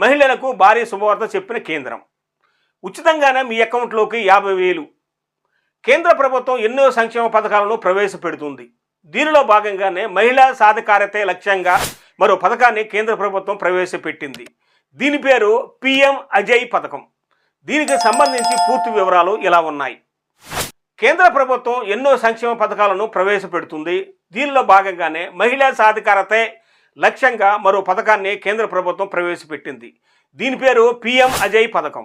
మహిళలకు భారీ శుభవార్త చెప్పిన కేంద్రం. ఉచితంగానే మీ అకౌంట్లోకి యాభై వేలు. కేంద్ర ప్రభుత్వం ఎన్నో సంక్షేమ పథకాలను ప్రవేశపెడుతుంది. దీనిలో భాగంగానే మహిళా సాధికారతే లక్ష్యంగా మరో పథకాన్ని కేంద్ర ప్రభుత్వం ప్రవేశపెట్టింది. దీని పేరు పిఎం అజయ్ పథకం. దీనికి సంబంధించి పూర్తి వివరాలు ఇలా ఉన్నాయి. కేంద్ర ప్రభుత్వం ఎన్నో సంక్షేమ పథకాలను ప్రవేశపెడుతుంది. దీనిలో భాగంగానే మహిళా సాధికారతే లక్ష్యంగా మరో పథకాన్ని కేంద్ర ప్రభుత్వం ప్రవేశపెట్టింది. దీని పేరు పిఎం అజయ్ పథకం.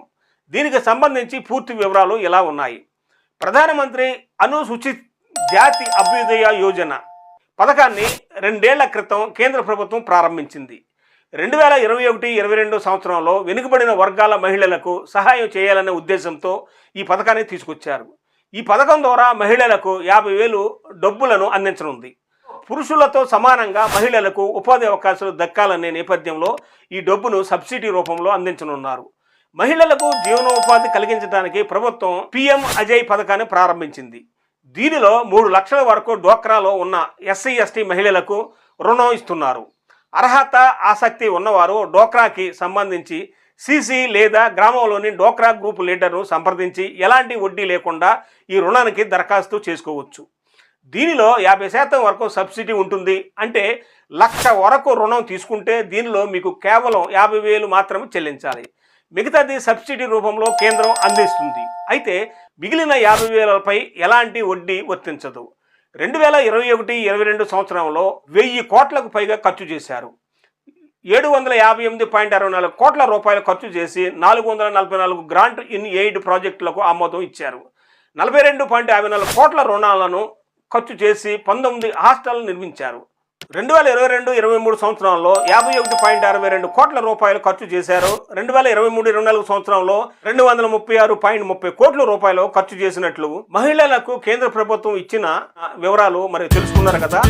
దీనికి సంబంధించి పూర్తి వివరాలు ఇలా ఉన్నాయి. ప్రధానమంత్రి అనుసూచిత్ జాతి అభ్యుదయ యోజన పథకాన్ని రెండేళ్ళ క్రితం కేంద్ర ప్రభుత్వం ప్రారంభించింది. రెండు వేల ఇరవై ఒకటి ఇరవై రెండు సంవత్సరంలో వెనుకబడిన వర్గాల మహిళలకు సహాయం చేయాలనే ఉద్దేశంతో ఈ పథకాన్ని తీసుకొచ్చారు. ఈ పథకం ద్వారా మహిళలకు యాభై వేలు డబ్బులను అందించనుంది. పురుషులతో సమానంగా మహిళలకు ఉపాధి అవకాశాలు దక్కాలనే నేపథ్యంలో ఈ డబ్బును సబ్సిడీ రూపంలో అందించనున్నారు. మహిళలకు జీవనోపాధి కలిగించడానికి ప్రభుత్వం పిఎం అజయ్ పథకాన్ని ప్రారంభించింది. దీనిలో మూడు లక్షల వరకు డోక్రాలో ఉన్న ఎస్సీ ఎస్టీ మహిళలకు రుణం ఇస్తున్నారు. అర్హత ఆసక్తి ఉన్నవారు డోక్రాకి సంబంధించి సీసీ లేదా గ్రామంలోని డోక్రా గ్రూప్ లీడర్ను సంప్రదించి ఎలాంటి వడ్డీ లేకుండా ఈ రుణానికి దరఖాస్తు చేసుకోవచ్చు. దీనిలో యాభై శాతం వరకు సబ్సిడీ ఉంటుంది. అంటే లక్ష వరకు రుణం తీసుకుంటే దీనిలో మీకు కేవలం యాభై వేలు మాత్రమే చెల్లించాలి. మిగతాది సబ్సిడీ రూపంలో కేంద్రం అందిస్తుంది. అయితే మిగిలిన యాభై వేలపై ఎలాంటి వడ్డీ వర్తించదు. రెండు వేల ఇరవై ఒకటి ఇరవై రెండు సంవత్సరంలో వెయ్యి కోట్లకు పైగా ఖర్చు చేశారు. ఏడు వందల యాభై ఎనిమిది పాయింట్ అరవై నాలుగు కోట్ల రూపాయలు ఖర్చు చేసి నాలుగు వందల నలభై నాలుగు గ్రాంట్ ఇన్ ఎయిడ్ ప్రాజెక్టులకు ఆమోదం ఇచ్చారు. నలభై రెండు పాయింట్ యాభై నాలుగు కోట్ల రుణాలను ఖర్చు చేసి పంతొమ్మిది హాస్టల్ నిర్మించారు. రెండు వేల ఇరవై రెండు ఇరవై మూడు సంవత్సరంలో యాభై ఒకటి పాయింట్ అరవై రెండు కోట్ల రూపాయలు ఖర్చు చేశారు. రెండు వేల ఇరవై మూడు ఇరవై నాలుగు సంవత్సరంలో రెండు వందల ముప్పై ఆరు పాయింట్ ముప్పై కోట్ల రూపాయలు ఖర్చు చేసినట్లు మహిళలకు కేంద్ర ప్రభుత్వం ఇచ్చిన వివరాలు మరి తెలుసుకున్నారు కదా.